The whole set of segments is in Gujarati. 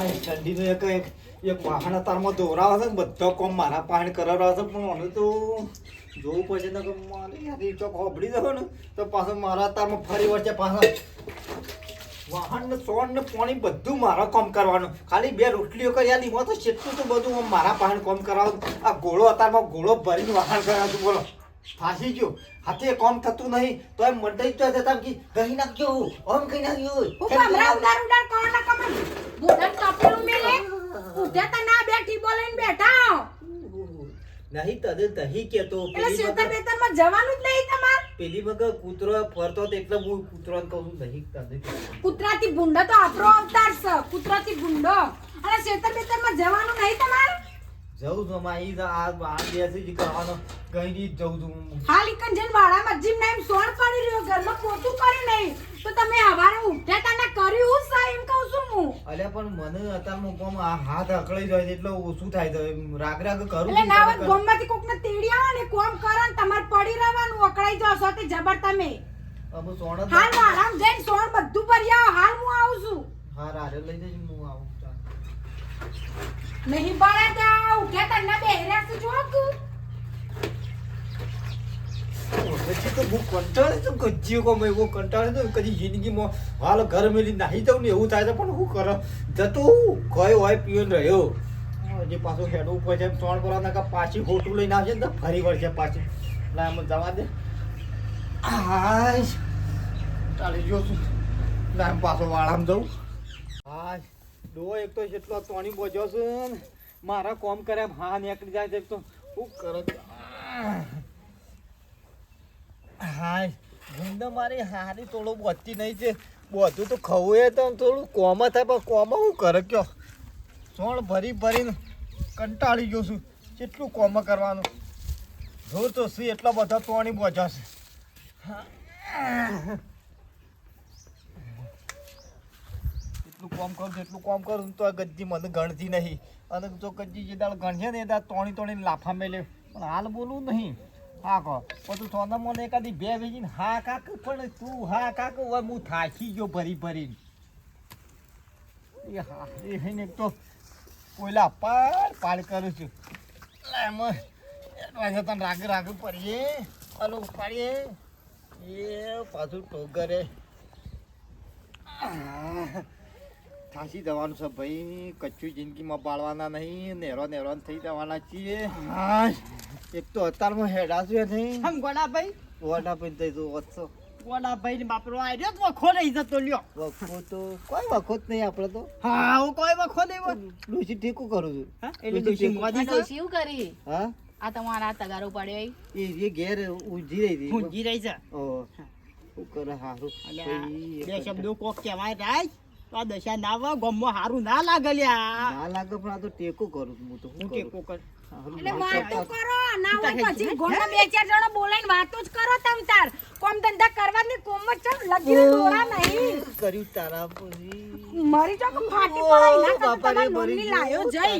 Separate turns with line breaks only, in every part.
હાય ઠંડીનો એક એક એક વાહન અતારમાં દોરાવે છે બધો કોમ મારા પાણી કરાવડાવે છે, પણ મને તો જોવું પડશે ને કે મારે યાર એ ચોક હોબળી જવો ને, તો પાછો મારા અતારમાં ફરી વળશે પાછા. વાહન ને સોન ને પાણી બધું મારા કામ કરવાનું. ખાલી બે રોટલીઓ કરી આલી, એમાં તો કેટલું તો બધું હું મારા પાણી કામ કરાવું આ ગોળો અતારમાં ગોળો ભરીને વાહન કરાવતું, બોલો. ફાસી ગયો હાથે કોમ થતું નહીં તો એમ મંડઈ તો જતા કે કહી નાખજો ઓમ કહી નાખજો.
હું કમરા ઉડાર ઉડાર કોણ ના કમ બુડન કપડું મેલે ઉઠે તો ના બેઠી બોલીને બેઠા.
નહીં તદે તહી કેતો
એટલે
પેલી
શેતર
વખત
બેતરમાં જવાનું જ નહીં તમાર?
પેલી વખત કૂતરો ફરતો તો એટલે હું કૂતરાને કહું નહીં તદે.
કૂતરાથી ભૂંડો તો આપણો અવતાર છે કૂતરાથી ભૂંડો. અને શેતર બેતરમાં જવાનું નહીં તમાર?
જઉં છું માં ઈ આ આ બેસી જ કરવાનો. કઈ દી જઉં છું
હાલ ઇકન જન વાડામાં મજીમ ના એમ સોણ પડી રહ્યો ઘરમાં પોતું કર્યું નહીં. તો તમે હવારે ઉઠ્યા તા ને કર્યું સા? એમ કહું છું હું.
અલે પણ મને અત્યારમાં કોમ આ હાથ અકળાઈ જાય છે એટલે ઓછું થાય છે. રાગ રાગ કરું
એટલે
છું
ના
પણ
ગોમમાંથી કોકને તેડી આવે ને કોમ કરે ને તમારે પડી રહેવાનું અકળાઈ જશો તે જબર તમે.
અમુક સોણ
હાલ વાડામાં જઈને સોણ બધું ભરી આવો હાલ હું આવું છું.
હા રારે લઈ જજો હું આવું.
નહીં બળે ત્યાં ઉઠ્યા તને બેહર્યા છે જોક
પછી તો હું કંટાળી તો ગજ્જીઓ કોમ એવો કંટાળી તો કદી જિંદગીમાં હાલ ઘર મેલી નાહી જાઉં ને એવું થાય છે પણ હું કર? જતો કયો હોય પીઓને રહ્યો. જે પાછો હેડવું ઉપર છે, ત્રણ બોલા નાખા પાછી હોટું લઈને આવશે ને તો ફરી વળશે પાછી. ના એમ જવા દે. હાય ચાલી જો ના પાછો વાળામાં જવું ડો એક તો જેટલો તોણી બોજો છે મારા કોમ કરે હા નીકળી જાય એક તો. શું કરો હાય. ગુંદ મારી હારી થોડું બચતી નહીં છે. બધું તો ખવું એ તો થોડું કોમ થાય, પણ કોમ હું કરે કયો? સોણ ભરી ભરીને કંટાળી ગયો છું. કેટલું કોમ કરવાનું? જોર તો શું એટલા બધા તોણી બોજાશે એટલું કોમ કરું, જેટલું કોમ કરું, તો આ ગજ્જી મને ગણતી નહીં. અને જો ગજ્જી જે દાળ ગણશે ને એ દાળ તોણી તોણીને લાફા મેલે પણ હાલ બોલવું નહીં. હા કહો. બધું સોના મને એકાદી બે વેચીને હા કાક પણ તું હા કાક હવે હું થાકી ગયો ભરી ભરીને. એ હા, એ હઈને તો કોયલા પાડ પાડ કરું છું. એમાં. એડવાન્સ તને રાગ રાગ પડીએ. અલો પાડીએ એ પાછું ટોગરે થાકી જવાનું છે ભાઈ. કચ્છું જિંદગીમાં પાડવાના નહીં. નેરો નેરો થઈ જવાના છીએ. હા એક તો અત્યારમાં હેડાશું નહીં. વોટા પણ થઈ તો વચ્ચો.
બાપરો આવ્યો તો વખો નહીં જતો લ્યો.
વખો તો કોઈ વખો જ નહીં આપણે તો.
હા હું કોઈ વખો નહીં.
ઠીકું કરું છું.
હા? એટલે ડોશી
શું કરી?
હા?
આ તમારા તગારો પડ્યો?
એ? એ ઘેર ઊંઘી રહી હતી.
ઊંઘી રહી છે?
ઓ શું કરે હારું?
બે શબ્દો કોક કહેવાય રાય તો આ દશા ના આવે ગમમાં હારું ના લાગે લ્યા.
ના લાગે પણ આ તો ટેકો કરું છું હું તો
હું ટેકો કર?
એટલે વાતો કરો ના હોય પછી ઘરમાં બે ચાર જણા બોલાઈને વાતો જ કરો તમ તાર. કોમ ધંધા કરવા ને કોમ જ ચમ લગીને દોરા નહીં.
કર્યું તારા પૂરી
મારી તો ફાટી પડાઈ ના
બાપા
કરતા
રે, મરી
નોમની લાયો જઈ.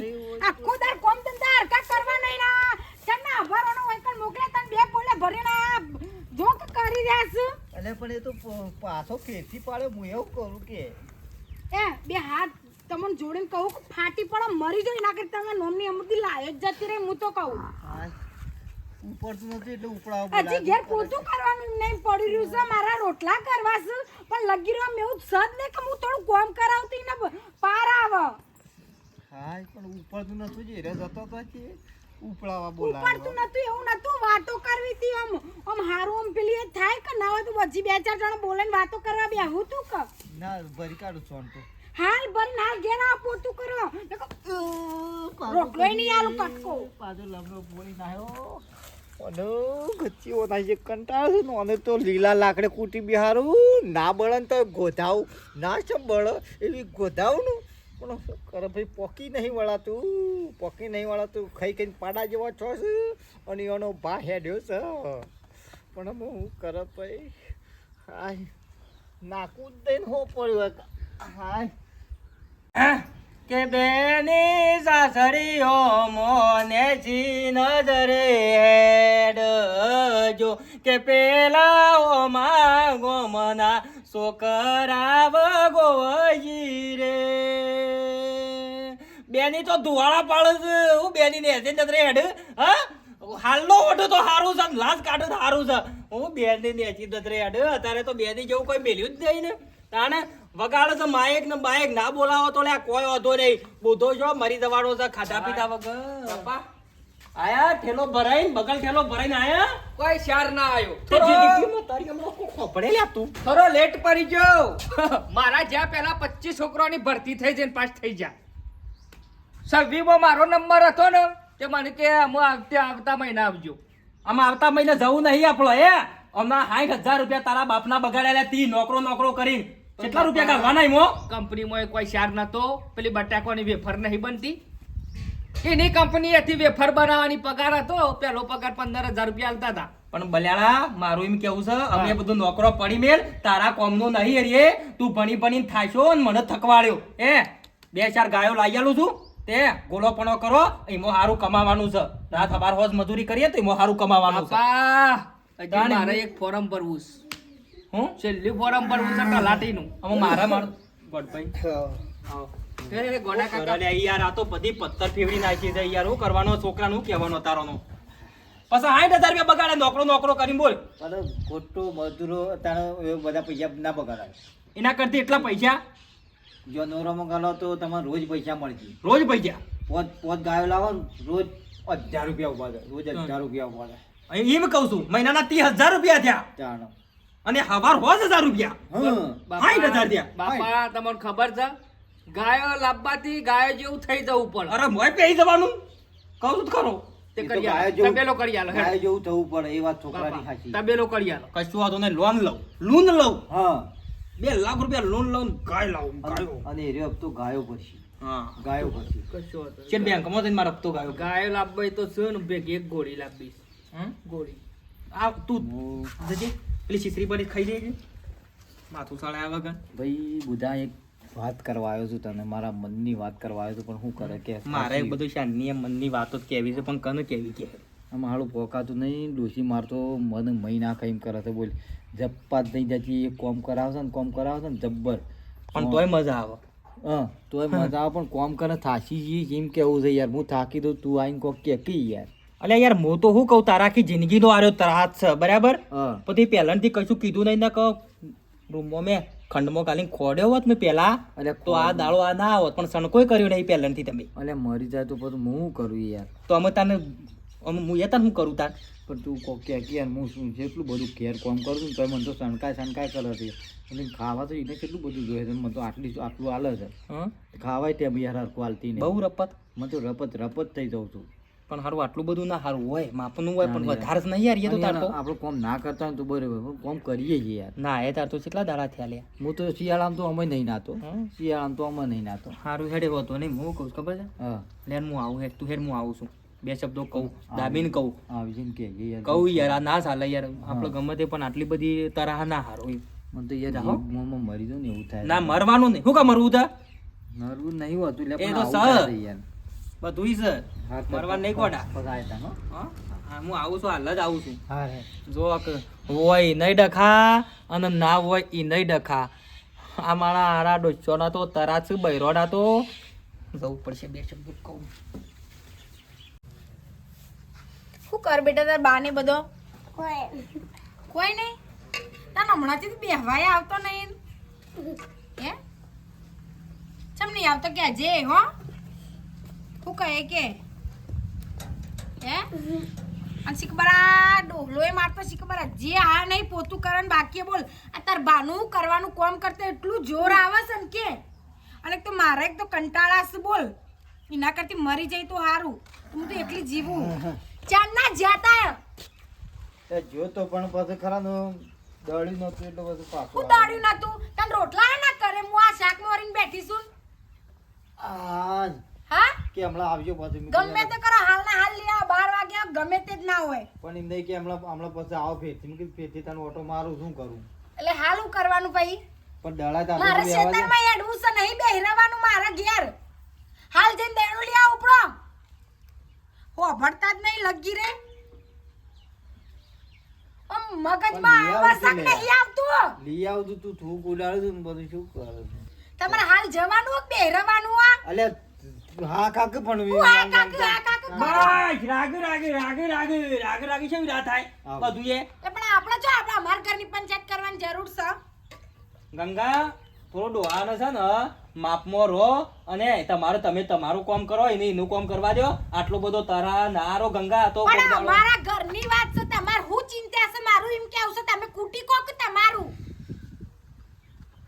આખો દાર કોમ ધંધા હરકા કરવા નહીં ના. ચાલ ના ભરવાનો હોય પણ મોકલે તને બે બોલે ભરી ના જોક કરી રહ્યા છે.
અલે પણ એ તો પાછો કેથી પાડે હું એવું કરું કે
એ બે હાથ તમને જોડીને કહું કે ફાટી પડો મરી જાય ના કરી તમારા નોમની અમુકથી લાયો જ જતી રહી હું તો કહું.
ઉપડતું નથી એટલે ઉપડાવ
હજી ઘેર પોતું કરવાનું નહીં પડી રહ્યું છે મારા રોટલા કરવા છે પણ લગી રહ્યો મેં એવું સદ ને કે હું થોડું કોમ કરાવતી ને પાર આવે.
હાય પણ ઉપડતું નથી જે રે જતો તો ઉપડાવા બોલાવ.
ઉપડતું નતું એવું નતું વાતો કરવી હતી આમ આમ હારું આમ પેલી એ થાય કે ના હોય તો પછી બે ચાર જણા ને વાતો કરવા બેહું તું કે?
ના ભરી કાઢું છું તો.
હાલ ભરી ના ઘેર આ પોતું કરો. રોટલો નહીં આલું કટકો.
પાછો લમડો બોલી નાખ્યો. અને ગચ્ચીઓ થાય છે કંટાળ ને અને તો લીલા લાકડે કૂટી બિહારું. ના બળન તો ગોધાવ. ના ચમ બળ એવી ગોધાવનું પણ શું કરે? ભાઈ, પોકી નહીં વળાતું. પોકી નહીં વળાતું. ખાઈ ખાઈને પાડા જેવા છો અને એનો ભા હેડ્યો છે. પણ અમે શું કરે ભાઈ? હાય. નાકું દઈને હો પડ્યો હાય.
કે બેની સાસરીઓ મોને જી નજરે હેડજો. કે પેલા ઓ માગો મના સોકરાવ ગોજી રે.
બેની તો ધુવાળા પાડે છે. હું બેની ને હેસે નતરે હેડ. હા? હાલનો ઓઢો તો હારું છે લાસ કાઢો તો હારું છે. હું બેની ને હેસી નતરે હેડ. અત્યારે તો બેની જેવું કોઈ મેલ્યું જ નહીં ને. તાને વગાડે છે માયક ને બાયક ના બોલાવો તો લે કોઈ વાંધો નહીં. બુધો જો મરી જવાનો છે ખાધા પીધા વગર. આયા ઠેલો ભરાઈને બગલ ઠેલો ભરાઈને આયા?
કોઈ શાર ના આવ્યો
તે જિંદગીમાં તારી હમણાં કોઈ પડે લે તું?
થોડો લેટ પડી ગયો. મારા જ્યાં પેલા પચીસ છોકરાની ભરતી થઈ જઈને પાસ થઈ જા સવ્વીમાં મારો નંબર હતો ને તે મને કે હું આવતા મહિને આવજો.
આમાં આવતા મહિને જવું નહીં આપણો એ હમણાં સાઠ હજાર રૂપિયા તારા બાપના બગાડેલા તી નોકરો નોકરો કરીને. કેટલા રૂપિયા કાઢવાના એમો
કંપનીમાં કોઈ શાર નતો. પેલી બટાકોની વેફર નહીં બનતી. એની કંપની હતી વેફર બનાવવાની પગાર હતો. પેલો પગાર પંદર હજાર રૂપિયા આલતા હતા.
પણ બલ્યાળા મારું એમ કેવું છે? અમે બધું નોકરો પડી મેલ તારા કોમનો નહીં હરીએ. તું ભણી ભણીને થાશો ને મને થકવાડ્યો. એ બે ચાર ગાયો લાવી આલું છું. તે ગોલોપણો કરો એમાં સારું કમાવાનું છે. રાત અમાર હોજ મજૂરી કરીએ તો એમાં સારું કમાવાનું છે.
બાપા હજી મારે એક ફોરમ ભરવું છે.
હું?
છેલ્લું ફોરમ ભરવું છે કલાટીનું
અમે મારા માર ગોડભાઈ.
ગોડા કાકા.
યાર આ તો બધી પથ્થર ફેવડી નાખી છે. યાર હું કરવાનો છોકરાનું હું કહેવાનો તારોનો? પછી સાઠ હજાર રૂપિયા બગાડે નોકરો નોકરો કરી બોલ.
પણ ખોટું મજૂરો તાણે બધા પૈસા ના બગાડાય.
એના કરતી એટલા પૈસા
જો નોરોમાં ગાલો તો તમારે રોજ પૈસા મળશે.
રોજ પૈસા?
પોત પોત ગાયો લાવો ને રોજ હજાર રૂપિયા ઊભા થાય રોજ હજાર રૂપિયા ઊભા થાય.
એમ કહું છું મહિનાના ત્રીસ હજાર રૂપિયા થયા.
ચાલો.
અને હવાર હોજ હજાર રૂપિયા.
હા.
સાઠ હજાર થયા.
બાપા તમને ખબર છે? ગાયો લાવવાથી ગાયો જેવું થઈ જવું પડે.
અરે મોય પેઈ જવાનું. કહું છું ખરો.
તે કરી આલો.
જેવું-
તબેલો કરી આલો,
ગાયો જેવું થવું પડે એ વાત છોકરાની સાચી
તબેલો કરી આલો.
કશું વાતો ને લોન લઉં. લોન લઉં.
હા.
બે લાખ રૂપિયા લોન લઉં ગાય લાવું ગાયો.
અને રે હપ્તો ગાયો પછી
હા.
ગાયો પછી
કશો વાંધો
છે
નહીં.
બેંકમાં જઈને મારે હપ્તો ગાયો.
ગાયો લાવવાય તો શું ને ભેગી એક ગોળી લાવવી
હમ?
ગોળી.
આ તું
હું
જજે. પેલી છીસરી પડી ખાઈ લેજે માથું સાળ્યા વગર.
ભાઈ બુધા એક વાત કરવા આવ્યો છું તને. મારા મનની વાત કરવા આવ્યો છું પણ શું કરે કે
મારે એક બધું શાનની એમ મનની વાતો જ કહેવી છે પણ કને કેવી કે
મારું પોકાતું નહીં ડોસી મારતો મન મહિના ખાઈ કરે છે બોલ. જપ્પા થઈ જતી એ કોમ કરાવશે ને કોમ કરાવશે ને જબ્બર.
પણ તોય મજા આવે.
હા. તોય મજા આવે પણ કોમ કરે થાકી જઈએ એમ કેવું છે યાર હું થાકી દઉં તું આઈને કોક કે કી યાર.
અલે યાર હું તો શું કહું તારા આખી જિંદગીનો આર્યો ત્રાસ છે બરાબર?
હા.
પછી પહેલાંથી કશું કીધું નહીં ના કહો. રૂમમાં મેં ખંડમાં કાલી ખોડ્યો હોત ને પેલા
અરે
તો આ દાડો આ ના આવત પણ સણકોય કર્યો નહીં પહેલાંથી તમે.
અલે મરી જાય તો પછી હું કરું યાર?
તો અમે તને હું એ તને હું કરું તાર
પણ તું કોક કે કે હું શું એટલું બધું ઘેર કોમ કરું છું તો મને તો શણકાય શણકાય કરે છે. એટલે ખાવા તો એને કેટલું બધું જોઈએ છે? મને તો આટલી આટલું હાલે છે.
હં?
ખાવાય તેમ યાર હરખું હાલતી નહીં
બહુ રપત.
મને તો રપત રપત થઈ જાઉં છું.
પણ હારું આટલું બધું ના હારું હોય માપનું હોય પણ. વધારે નહીં યાર એ તો તાર
આપણે કોમ ના કરતા હોય તો બરોબર કોમ કરીએ છીએ યાર.
ના એ તાર તો કેટલા દાડા થયા લે
હું તો શિયાળામાં તો અમે નહીં નાતો? શિયાળામાં તો અમે નહીં નાતો.
હારું હેડે હોતો નહીં હું કહું ખબર છે?
હા.
લેન હું આવું હેડ તું હેડ હું આવું છું. બે શબ્દો કહું. દાબીન કહું. કહું યાર આ ના ચાલે યાર. આપણે ગમે તે પણ આટલી બધી તરાહ ના હારો
મને તો યાર મરી દઉં ને એવું થાય
ના મરવાનું નહીં. શું કા મરવું તા
મરવું નહીં હોતું એટલે
એ તો
યાર.
બધું
સર. મરવા
મરવાનું નહીં કોડા.
તા, હો.
આવું છું હાલ જ આવું છું. જો હોય નહીં ડખા અને ના હોય એ નહીં ડખા. આ મારા આરા ડોચોના તો તરાસ બૈરોડા તો જવું પડશે બે શબ્દ કહું.
શું કર બેટા તાર બા ને બધો? કોઈ. નહીં? તાર હમણાંથી તો બેહવાય આવતો નહીં. હે? ચમ નહીં આવતો કે આજે હો? શું કહે કે. હે? અને શીખબરા ડોહલો એ મારતો શીખબરા જે આ નહીં પોતું કરે ને બાકી બોલ. આ તાર બાનું કરવાનું કોમ કરતો એટલું જોર આવે છે ને કે. અને એક તો મારે એક તો કંટાળાશ બોલ. એના કરતી મરી જાય તો સારું હું તો એકલી જીવું. ચાંદના જાતા
એ જો તો પણ પછી ખરા નો દળી નતું એટલે બધું પાછું
હું દાડ્યું નતું તન રોટલા ના કરે હું આ શાક મોરીને બેઠી છું.
આ
હા?
કે હમણાં આવજો પછી
ગમે તે કરો હાલ ના હાલ લ્યા બાર વાગ્યા ગમે તે જ ના હોય.
પણ એમ નહીં કે હમણાં હમણાં પછી આવો ફેરથી. કે ફેરથી તને ઓટો મારું શું કરું?
એટલે હાલ હું કરવાનું ભાઈ
પણ દડા તા મારે
ખેતરમાં એડવું છે નહીં બેહરાવાનું મારા ઘેર. હાલ જઈને દેણું આવ ઉપરો. હો ભરતા જ નહીં લગી રે. મગજમાં
લઈ
આવા
આવતું
નહીં આવતું.
લઈ આવતું તું થૂક ઉડાડું ને બધું શું કરે
તમારે હાલ જવાનું કે બેહરાવાનું આ
અલે હા કાક પણ
હું કાક હા કાક.
બસ રાગ રાગ રાગ રાગ રાગ રાગ છે વિરા થાય? બધું એ.
એ પણ આપણે જો આપણે અમારા ઘરની પંચાયત કરવાની જરૂર છે.
ગંગા થોડો ડોહાનો છે ને માપમાં રહો અને તમારે તમે તમારું કામ કરો એને એનું કામ કરવા દો. આટલો બધો તરા નારો ગંગા તો કોક
પણ અમારા ઘરની વાત છે તમાર હું ચિંતા છે મારું એમ કેવું છે તમે કુટી કોક તમારું.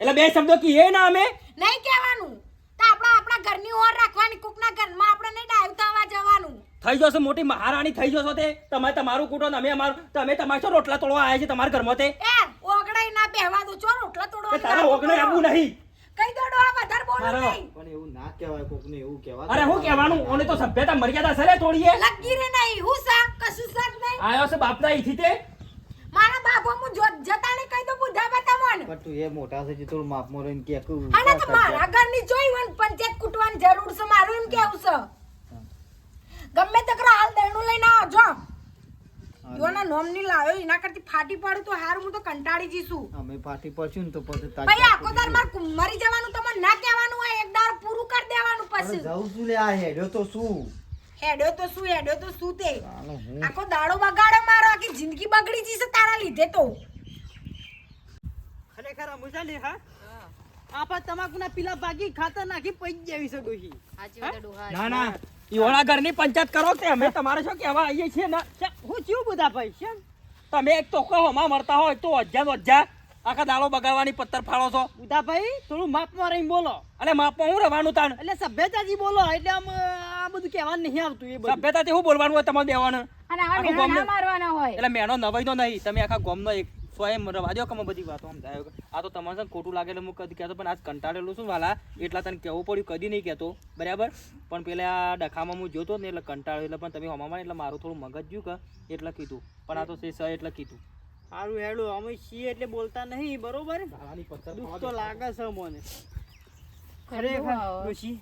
એટલે બે શબ્દો કીએ ના અમે.
નહીં કહેવાનું. તો આપણા આપણા ઘરની ઓર રાખવાની કુકના ઘરમાં આપણે નહીં ડાયું થવા જવાનું.
થઈ જશે મોટી મહારાણી થઈ જશો તે. તમે તમારું કૂટો અમે અમારું તમે તમારે છો રોટલા તોડવા આવ્યા છે તમારા ઘરમાં તે.
એ ઓગડાઈ ના બેહવા દો છો રોટલા તોડવા
તારા ઓગણે આવું નહીં.
કઈ દોડો આ વધારે બોલો નહીં.
પણ એવું ના કહેવાય કોકને એવું કહેવાય.
અરે હું કહેવાનું? ઓને તો સભ્યતા મર્યાદા સરે તોડીએ
લગી રે નહીં. હું સા કશું સા નહીં.
આયો છે બાપના ઈથી તે.
મારા બાપો હું જો જતા ને કહી દો બુધા બતા મન
પણ તું એ મોટા છે જે માફ મો રહીને કે કુ
અને તો મારા ઘરની જોઈ વન પંચાયત કૂટવાની જરૂર છે મારું એમ કેવું છે. ગમે તકરા હાલ દેણું લઈને આવો જો યોના નોમની લાવ્યો એના કરતી ફાટી પાડું તો હાર હું તો કંટાળી જઈશું
અમે ફાટી પડશું ને તો પછી
ભાઈ આખો દર માર મરી જવાનું તમને ના કહેવાનું હોય એક દાર પૂરું કરી દેવાનું પછી.
જાઉં છું લે આ હેડ્યો તો શું?
હેડ્યો તો શું હેડ્યો તો શું તે? આખો દાડો બગાડે મારો આખી જિંદગી બગડી જશે તારા લીધે તો.
ખરેખર મુજાલી હા? આપા તમાકુના પીલા ભાગી ખાતર નાખી પૈ જેવી છે
ડોહા.
ના ના. ઈઓના ઘરની પંચાયત કરો કે અમે તમારે શું કહેવા આવીએ છીએ ને?
હું ચીવું બધા ભાઈ છે
તમે એક તો હમા મરતા હોય તો અજ્જા અજ્જા આખા દાળો બગાડવાની પત્તર ફાળો છો.
બુધા ભાઈ થોડું માપમાં રહીને બોલો.
અને માપમાં હું રહેવાનું તાણ?
એટલે સભ્યતાજી બોલો એટલે આમ આ બધું કહેવાનું નહીં આવતું એ બધું.
સભ્યતાથી શું બોલવાનું હોય તમારે દેવાનું
અને મારવાના હોય.
એટલે મેનો નવાઈ તો નહીં તમે આખા ગોમનો એક સ્વયં રવા દો કે બધી વાતો આમ આ તો તમારે છે ખોટું લાગે એટલે હું કદી કહેતો પણ આજ કંટાળેલું છું વાલા. એટલા તને કહેવું પડ્યું કદી નહીં કહેતો. બરાબર? પણ પેલા આ ડખામાં હું જોતો ને એટલે કંટાળ્યો એટલે પણ તમે હમામાં એટલે મારું થોડું મગજ ગયું કે એટલે કીધું. પણ આ તો તે સ એટલે કીધું.
સારું હેડું અમે છીએ એટલે બોલતા નહીં બરોબર? દુઃખ તો લાગે છે મને.
ખરેખર.
ડોશી.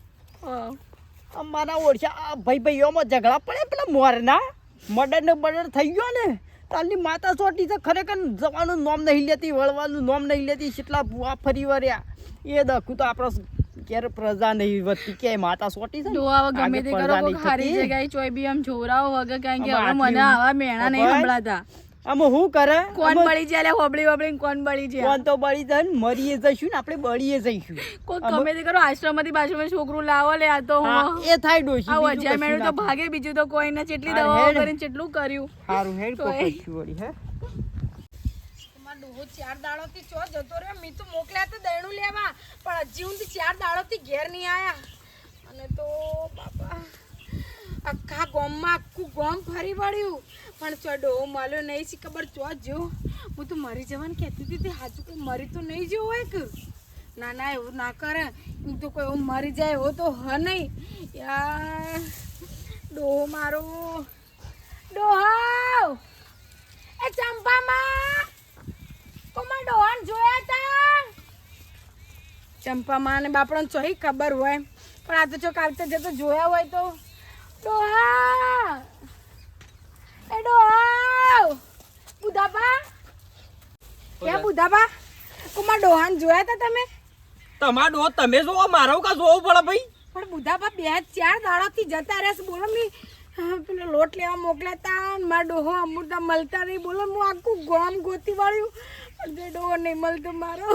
અમારા ઓળખ્યા આ ભાઈ ભાઈઓમાં ઝઘડા પડે પેલા મોરના? મર્ડર ને બર્ડર થઈ ગયો ને? તાલની માતા સોટી છે ખરેખર જવાનું નોમ નહીં લેતી વળવાનું નોમ નહીં લેતી કેટલા ભૂવા ફરી વર્યા એ દખું તો આપણો ક્યારે પ્રજા નહીં વધતી કે માતા સોટી છે
જોવા ગમે તે કરો હારી જગ્યાએ ચોય બી આમ જોરાવો વગર કારણ કે હવે મને આવા મેણા નહીં? સંભળાતા.
આમાં હું કરે?
કોણ બળી જાય એટલે હોબળી હોબળી કોણ બળી જાય?
કોણ તો બળી જાય ને મરીએ જઈશું ને આપણે બળીએ જઈશું. કોઈ
ગમે તે કરો આશ્રમમાંથી બાજુમાં છોકરું લાવો લે આ તો
હા, એ થાય ડોશી
આ વજાર મેળું તો ભાગે બીજું તો કોઈ ને
જેટલી
દવાઓ કરીને જેટલું કર્યું.
સારું હેડ
એ-
વળી હે.
ડોહો ચાર દાડોથી ચો જતો રહ્યો મી તો મોકલ્યા તો દયણું લેવા પણ હજી હું ચાર દાડોથી ઘેર નહીં આયા. અને તો બાપા. આખા ગામમાં આખું ગામ ફરી વળ્યું. પણ ચો ડોહો મળ્યો નહીં છે ખબર? ચો જો હું તો મરી જવાનું કહેતી હતી, તે હાચું કોઈ મરી તો નહીં જવું હોય ના ના, એવું ના કરે. એમ તો કોઈ એવું મરી જાય એવો તો હ નહીં. યાર, ડોહો મારો. ડોહો! એ ચંપામાં! કોમાં ડોહાન જોયા તા? ચંપામાં અને બાપડો ચોહી ખબર હોય. પણ આ તો ચોક આવતા જતો જોયા હોય તો. ડોહા! એ ડોહા! બુધાબા ક્યાં બુધાબા કોમાં ડોહાન જોયા તા તમે?
તમાર ડોહ તમે જોવો મારો કા જોવું પડે ભાઈ?
પણ બુધાબા બે ચાર દાડાથી જતા રહેશે બોલો મી પેલો લોટ લેવા મોકલ્યા તા મારા ડોહો અમૃતા મળતા નહીં. બોલો હું આખું ગોમ ગોતી વાળ્યું પણ ડોહો નહીં મળતો મારો.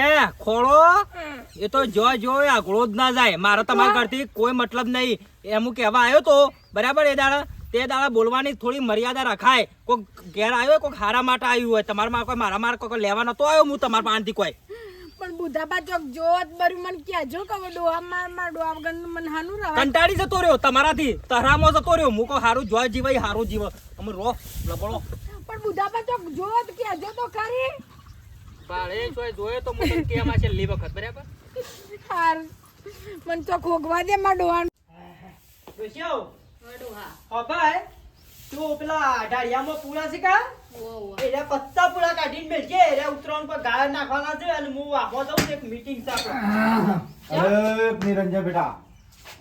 એ ખોળો. એ તો જો જો આગળો જ ના જાય. મારો તમારા ઘરથી કોઈ મતલબ નહીં. એમ હું કહેવા આવ્યો તો બરાબર એ દાડા તે દાડા બોલવાની થોડી મર્યાદા રખાય. કોઈક ઘેર આવ્યો હોય, કોઈક હારા માટે આવ્યું હોય તમારા માં કોઈ મારા મારા કોઈ લેવા નતો આવ્યો હું તમારા પાસેથી કોઈ.
પણ બુધાબા ચોક જોત બરું મને ક્યાં જો કહો ડોહા માર માર ડોહા વગરનું મને હાનું રહે.
કંટાળી જતો રહ્યો તમારાથી. તરામો જતો રહ્યો. હું કોઈ હારું જોવા જીવાય હારું જીવ. અમે રો લબડો.
પણ બુધાબા ચોક જોત જો તો ખરી.
બાળે જોય જોય તો મને કે છે લી વખત બરાબર?
હાર. મને તો ખોગવા દે માર ડોહા
ડોશીઓ હા ભાઈ તું પેલા ઢાળિયામાં પૂરા છે કા? એટલે પત્તા પૂરા કાઢીને બેસજે એટલે ઉતરાણ પર ગાય નાખવાના છે. અને હું આખો દઉં એક મીટિંગ છે આપણે.
અરે નિરંજન બેટા.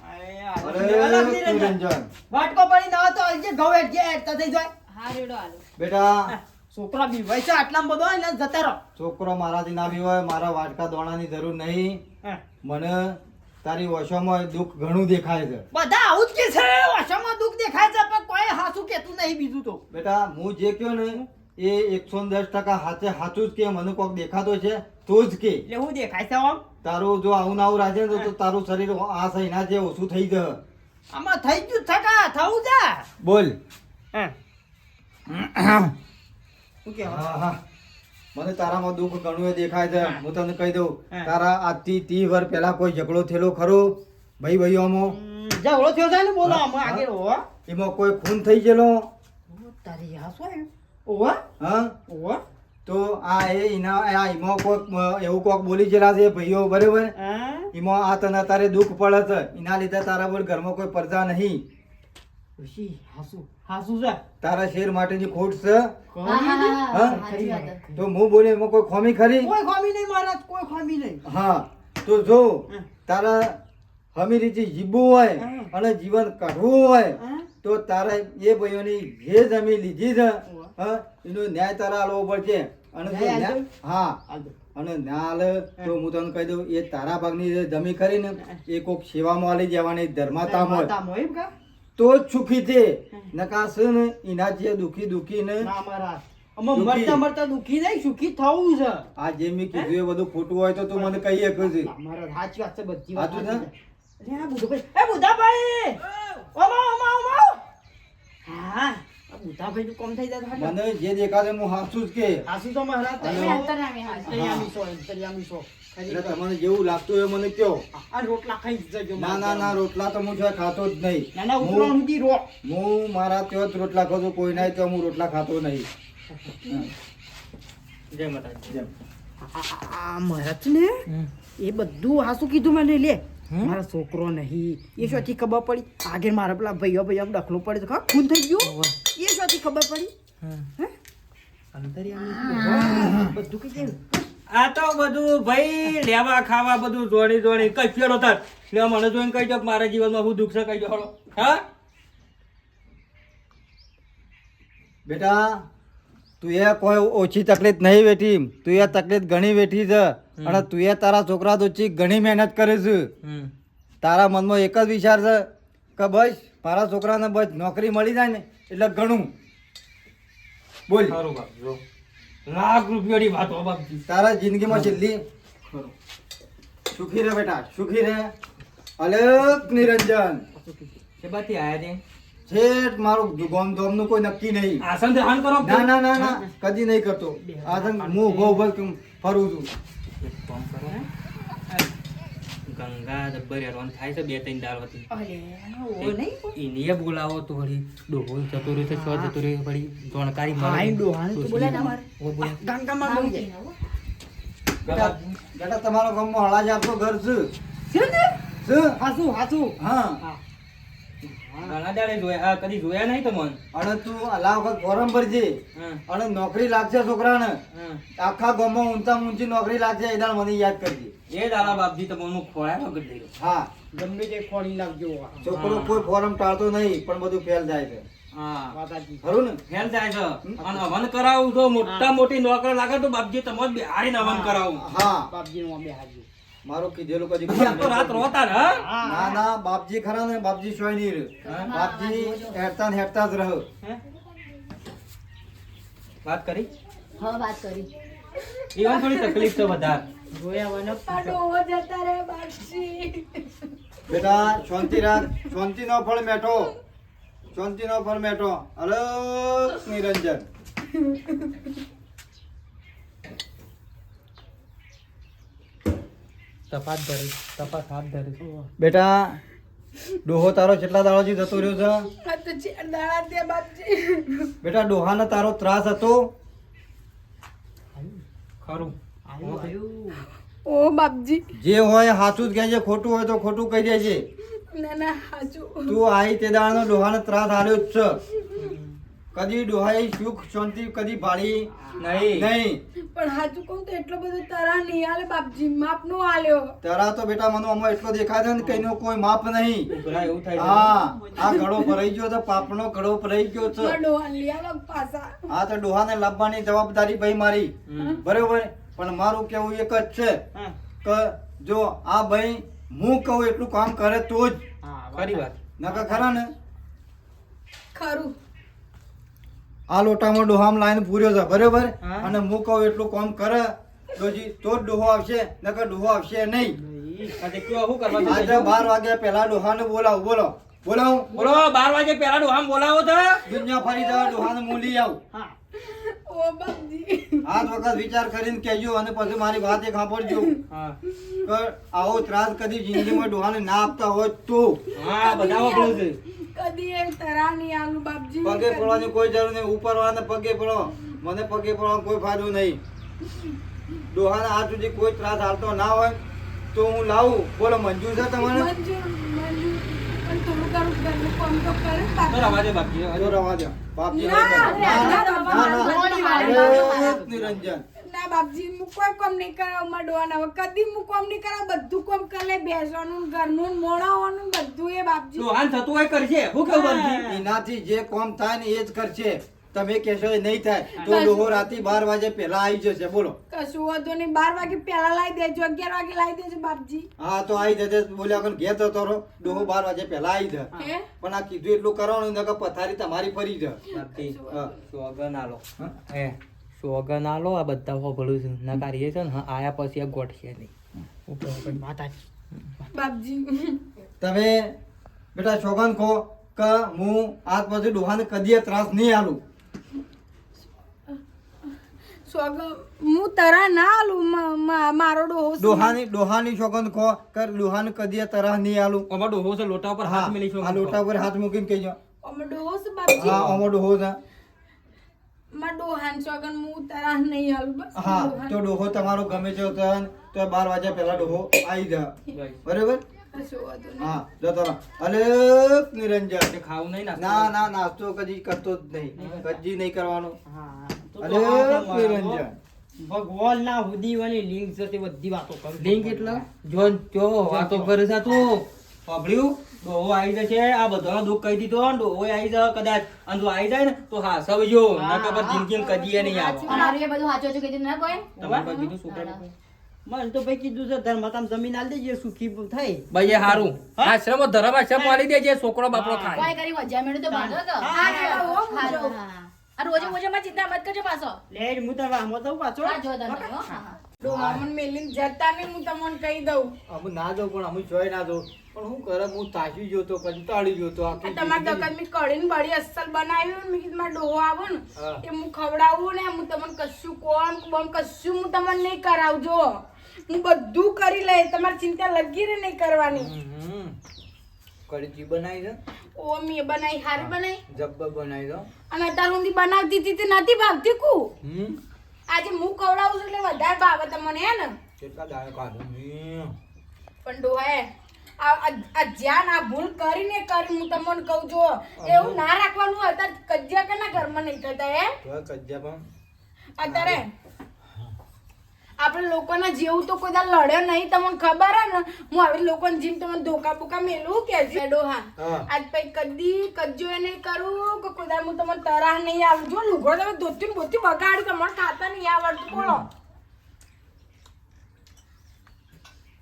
અરે, આ
અરે
અલગ નિરંજન.
નિરંજન.
વાટકો પડી ના તો આજે ઘઉં હેઠજે, હેઠતા થઈ જાય
હા રેડો હાલો.
બેટા.
છોકરા બીવાય છે આટલામાં બધો એટલે જતા રહો.
છોકરો મારાથી ના બી હોય મારા વાટકા દોણાની જરૂર નહીં. મને તારી ઓછામાં દુઃખ ઘણું દેખાય છે.
બધા આવું જ કે છે ઓછામાં દુઃખ દેખાય છે પણ કોઈ હાસું કેતું નહીં બીજું તો.
બેટા હું જે કહ્યું ને એ એકસો દસ ટકા હાચે હાથું જ કે મને કોક દેખાતો છે તો જ કે.
એટલે હું દેખાય છે આમ.
તારું જો આવું ને આવું રાજે ને તો તારું શરીર આ સહીના જે ઓછું થઈ જશે.
આમાં થઈ ગયું થકા થવું છે?
બોલ.
હા. શું કહેવાય
હા હા. મને તારામાં દુઃખ ઘણું એ દેખાય છે.
હું.
તને કહી દઉં તારા આજથી ત્રીસ વર્ષ પહેલા કોઈ ઝઘડો થયેલો ખરો? ભાઈ ભાઈઓમાં?
ઝઘડો થયો થાય ને બોલો
હા. એમાં કોઈ ખૂન થઈ ગયેલો?
તારી શું ઓવા
હા.
ઓવા
તો આ એ એના આ એમાં કોઈક એવું કોક બોલી ગયેલા છે ભાઈઓ બરાબર? એમાં આ તને તારે દુઃખ પડે છે. એના લીધે તારા પર ઘરમાં કોઈ પડતા નહીં.
હાસુ હાસુ છે?
તારા શેર માટેની ખોટ છે.
ખરી ને?
હા
ખરી વાત.
તો હું બોલે એમાં કોઈ ખોમી ખરી?
કોઈ ખામી નહીં મહારાજ કોઈ ખામી નહીં.
હા તો જો તારા હમી જીવવું હોય અને જીવન કાઢવું હોય તો તારે એ ભાઈઓની જે જમીન લીધી છે. હા એનો ન્યાય તારા આલવો પડશે. અને જો હા. અને ના હાલે તો હું. તને કહી દઉં એ તારા ભાગની જમી ખરી એ કોક સેવામાં લઈ જવાની ધર્માતામાં જ. તો જ સુખી છે. નકાશ ને એના જે દુખી દુખી ને
ના મહારાજ અમે મરતા મરતા દુઃખી નહીં સુખી થવું છે.
આ જે મેં કીધું એ બધું ખોટું હોય તો તું મને કહી શકે છે.
સાચી વાત છે બધી વાત
છે?
એ બુધાભાઈ ઓમા ઓમા ઓમા હા. આ બુધાભાઈ થઈ જાય
મને જે દેખાશે હું હાસું જ કે.
હાસુ તો મહારાજ? છો ખરી.
એટલે તમને જેવું લાગતું હોય મને કયો.
આ રોટલા ખાઈ જ જજો
ના ના ના રોટલા તો હું જો ખાતો જ નહીં.
ના ના ઉપરા
હું
સુધી રો.
હું મારા ત્યાં જ રોટલા ખાતો કોઈ ના તો હું રોટલા ખાતો નહીં.
જય માતાજી.
જેમ.
મહારાજ ને એ બધું હાસુ કીધું મને લે. મારા છોકરો નહીં. એ શોથી ખબર પડી? આગળ મારા પેલા ભાઈઓ ભાઈઓ દખલો પડે તો ખબર? ખૂન થઈ ગયું? એ શોથી ખબર પડી? હે? બધું કઈ ગયું
આ તો બધું ભાઈ લેવા ખાવા બધું જોડી જોડી કઈ ફેરો તાર લે મને જોઈને કહી દો મારા જીવનમાં હું દુઃખ છે કહી દો. હા?
બેટા તું એ કોઈ ઓછી તકલીફ નહીં વેઠી. તું એ તકલીફ ઘણી વેઠી છે. અને તું એ તારા છોકરા દોચી ઘણી મહેનત કરે છે. તારા મનમાં એક જ વિચાર છે કે બસ મારા છોકરાને બસ નોકરી મળી જાય ને એટલે ઘણું બોલ.
સારું બાપ જો. લાખ રૂપિયાની વાત
તારા જિંદગીમાં છેલ્લી. સુખી રહે બેટા સુખી રહે. અલગ નિરંજન.
કે બાથી આયા છે
છેટ મારું ગોમ ધોમનું કોઈ નક્કી નહીં.
આસન ધ્યાન કરો.
ના ના ના ના કદી નહીં કરતો. આ હું ઊભો ઊભો જ ફરું છું.
એક કામ કરો. ગંગા જબ્બર હેરાન થાય છે બે ત્રણ દાળ હતી
અરે ઓ નહીં
એને બોલાવો તો વળી ડોહો જતો રહ્યો છે શો જતો રહ્યો વળી જાણકારી
હા, એ તો બોલાય ને અમારે.
ઓ બોલે.
જાય
તમારો ગામમાં હળાજ આપતો ઘર છે.
છે હાસુ હાસુ
હા.
ઘણા દાડે જોયા કદી જોયા નહીં તો
અને તું અલા વખત ફોરમ ભરજે. અને નોકરી લાગશે છોકરાને. આખા ગામમાં ઊંચા ઊંચી નોકરી લાગશે એ દાળ મને યાદ કરજે.
એ દાદા બાપજી તો મને ખોળાય વગર દઈ
હા.
ગમે તે ખોળી લાગજો
છોકરો કોઈ ફોરમ ટાળતો નહીં પણ બધું ફેલ જાય છે.
હા.
ખરું ને?
ફેલ જાય છે. અને હવન કરાવું તો મોટા મોટી નોકરી લાગે તો બાપજી તમે જ બિહારીને હવન કરાવું.
હા.
બાપજીનું અમે હાજર.
મારું કીધેલું કદી
પછી તો રાત રોતા ને
ના ના બાપજી ખરા ને બાપજી સોયની નહીં રહે બાપજી હેરતા ને હેરતા જ રહો.
વાત કરી?
હા વાત કરી.
even થોડી તકલીફ
તો બધા.
બેટા શાંતિ રાખ. શાંતિ નો ફળ મેઠો. શાંતિ નો ફળ મેઠો. હલો નિરંજન.
તપાસ ધરી તપાસ હાથ ધરી.
બેટા ડોહો તારો કેટલા દાડોથી જતો રહ્યો છે બેટા ડોહાનો તારો ત્રાસ હતો.
ખરું.
ઓ બાપજી.
જે હોય સાચું જ કહેજે ખોટું હોય તો ખોટું કહી દેજે.
ના ના હાજુ
તું આઈ તે દાડાનો ડોહાનો ત્રાસ આલ્યો જ છે. કદી ડોહાઈ સુખ શાંતિ કદી ભાળી
નહીં.
નહીં.
પણ હાજુ કોણ તો એટલો બધો તરા નહીં આલે બાપજી માપ નો આલ્યો.
તરા તો બેટા મને આમાં એટલો દેખાય છે ને કે એનો કોઈ માપ નહીં.
એવું થાય
હા આ ઘડો ભરાઈ ગયો તો પાપનો ઘડો ભરાઈ ગયો છે.
ડોહા લઈ આલો પાછા.
આ તો ડોહાને લાવવાની જવાબદારી ભાઈ મારી. બરોબર? પણ મારું કેવું એક જ છે કે જો આ ભાઈ હું કહું એટલું કામ કરે તો જ.
હા
ખરી વાત.
નકર ખરા ને?
ખરું.
આ લોટામાં ડોહામ લાઈન પૂર્યો છે બરાબર? અને હું કહું એટલું કોમ કરે તો જી તો જ ડોહો આવશે નકર ડોહો આવશે નહીં. આજે બાર વાગ્યા પહેલા ડોહાને બોલાવો બોલો. બોલાવો?
બોલો બાર વાગે પહેલા ડોહામ બોલાવો તો.
દુનિયા ફરી જવા ડોહાને હું લઈ આવું.
હા.
ઓ બાપજી.
આ જ વખત વિચાર કરીને કહેજો અને પછી મારી વાત એક સાંભળજો. આવો ત્રાસ કદી જિંદગીમાં ડોહાને ના આપતા હોય તો.
હા બધા
કદી એ તરા નહીં આલું બાપજી
પગે પડવાની કોઈ જરૂર નહીં ઉપર વાળાને પગે પડો મને પગે પડવાનો કોઈ ફાયદો નહીં ડોહાના હાથ સુધી કોઈ ત્રાસ હાલતો ના હોય તો હું લાવું બોલો મંજૂર છે તમારે.
રવા દે બાકી
જો રવા દો બાપજી નિરંજન
ના બાપજી હું કોઈ કામ નહીં કરાવ મડવાના કદી હું કામ નહીં કરાવ બધું કામ કરે બેસવાનું ઘરનું ને મોણાવાનું બધું એ બાપજી.
ડોહાન થતું હોય કરશે. હું. કેવું બાપજી?
એનાથી જે કોમ થાય ને એ જ કરશે. તમે કહેશો એ નહીં થાય. તો ડોહો રાતે બાર વાગે પહેલા આવી જશે. બોલો.
કશું વાંધો નહીં. બાર વાગે પહેલા લાવી દેજો અગિયાર વાગે લાવી દેજો બાપજી.
હા તો આવી જશે બોલ્યા વગર ઘેર જતો રહો. ડોહો બાર વાગે પહેલા આવી જાય. પણ આ કીધું એટલું કરવાનું નકર પથારી તમારી ફરી હા.
સોગન આલો હે. સોગન આલો આ બધા હોભળું છે. નકારીએ છે ને આયા પછી આ ગોઠશે નહીં.
માતાજી.
બાપજી.
તમે બેટા સોગન કહો કે હું આજ પછી ડોહાને કદીએ ત્રાસ નહીં આલું.
સોગન હું તરા ના આલું મારો ડોહો.
ડોહાની ડોહાની છોકન કહો કે ડોહાને કદીએ તરાસ નહીં આલું.
અમાર ડોહો છે લોટા ઉપર હાથ મેલી
આ લોટા ઉપર હાથ મૂકીને કહેજો.
ડોહો છે બાપજી.
હા આમાં ડોહો છે.
મારા ડોહાન સ્વગન હું તરા નહીં આલું બસ
હા તો ડોહો તમારો ગમે છે તો બાર વાગ્યા પહેલા ડોહો આવી જાય બરાબર. હા અલે નિરંજન.
ખાવું નહીં
ના ના નાસ્તો કદી કરતો જ નહીં. કદી નહીં કરવાનો.
હા
નિરંજન.
ભગવાન ના હુદી વાળી લિંક છે તે બધી વાતો કરું
લિંક એટલે? જોન જો વાતો કરે છે તું. સાંભળ્યું ડોહો આવી જશે. આ બધાનો દુઃખ કહી દીધો. ને ડોહો આવી જાય કદાચ. અને જો આવી જાય ને તો હા સમજો નકર પર જિંદગી કદી નહીં આવે.
મારું એ બધું સાચું કીધું ના કોઈ?
તમારે કોઈ કીધું છોકરાને?
મને તો ભાઈ કીધું છે ધર્મતામ જમીન આલી દેજે સુખી થાય.
ભાઈ એ હારું. આશ્રમ ધર્મ આશ્રમ આલી દેજે છોકરો બાપડો
કોઈ
ખાય
કરી મેળ્યું તો બાંધો તો.
હા, હા, હો, હું.
હા,
જાઉં.
હા. આ રોજે રોજે માં ચિંતા મત કરજો પાછો.
લે હું તો વાહમાં તો પાછો.
હા જો તમે હા, ડોહામન
ડોહા જતા નહીં હું તમને કહી દઉં.
અમે ના દઉં પણ અમે જોઈ ના દઉં પણ હું કરે? હું તાજી જોતો કંટાળી ગયો
તો
આખી
તમાર
જિંદગી.
દગત કળીન બળી અસલ બનાવ્યું ને મેં મારો ડોહો આવો ને. એ હું ખવડાવું ને હું તમને કશું કોણ બમ કશું હું તમને નહીં કરાવજો. હું બધું કરી લઈ તમારી ચિંતા લગી રે નહીં કરવાની.
હમ. જી બનાવી છે
ઓ મેં બનાવી હારી બનાવી.
જબ્બર બનાવી દો.
અને અત્યાર સુધી બનાવતી હતી તે નથી ભાવતી કુ? આજે હું ખવડાવું છું એટલે વધારે ભાવે તમને હે ને?
કેટલા દાળ કાઢું
પણ ડોહે આ જ્યાં આ ભૂલ કરીને કરી હું તમને કહું જો એવું ના રાખવાનું અત્યારે કે કેના ઘરમાં નહીં થતા હે?
કજ્જા પણ
અત્યારે આપણે લોકોના જેવું તો કોઈ લડ્યો નહીં તમને ખબર હે ને? હું આવી લોકોને જીમ તમને ધોકા બોકા મેલું કે ડોહા
હા.
આજ પછી કદી કજ્જો એ નહીં કરું કે કોઈ હું તમને તરાહ નહીં આવું જો લુગડો તમે ધોતી ને બોતી બગાડ્યું તમારે ખાતા નહીં આવડતું બોલો.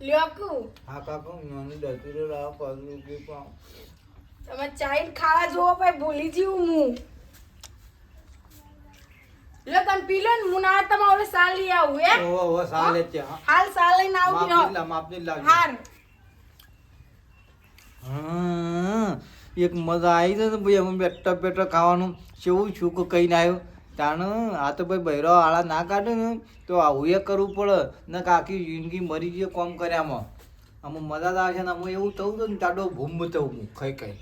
લ્યો કુ
હા કાકો નાની દસરી લાવ કરું કે પા
તમે ચાઈન ખાવા જોવો ભાઈ ભૂલી જીવ હું. લે તન પી લો ને મુના ના તમે હવે સાલ લઈ આવું હે?
ઓ ઓ સાલ લે હા
હાલ સાલ લઈને આવું
માપની
લા
લા માપની લાવ.
હાર.
હા એક મજા આવી છે ને ભાઈ અમે બેઠા બેઠા ખાવાનું. કેવું છું કે ના આવ્યો? તાણ, આ તો ભાઈ બૈરો આળા ના કાઢે ને, તો આવું એ કરવું પડે. ને કાકી જિંદગી મરી જઈએ કોમ કર્યામાં. આમાં મજા જ આવે છે ને, આમાં એવું થવું તો ને, તાડો ભૂમ થવું, હું, ખાઈ ખાઈ.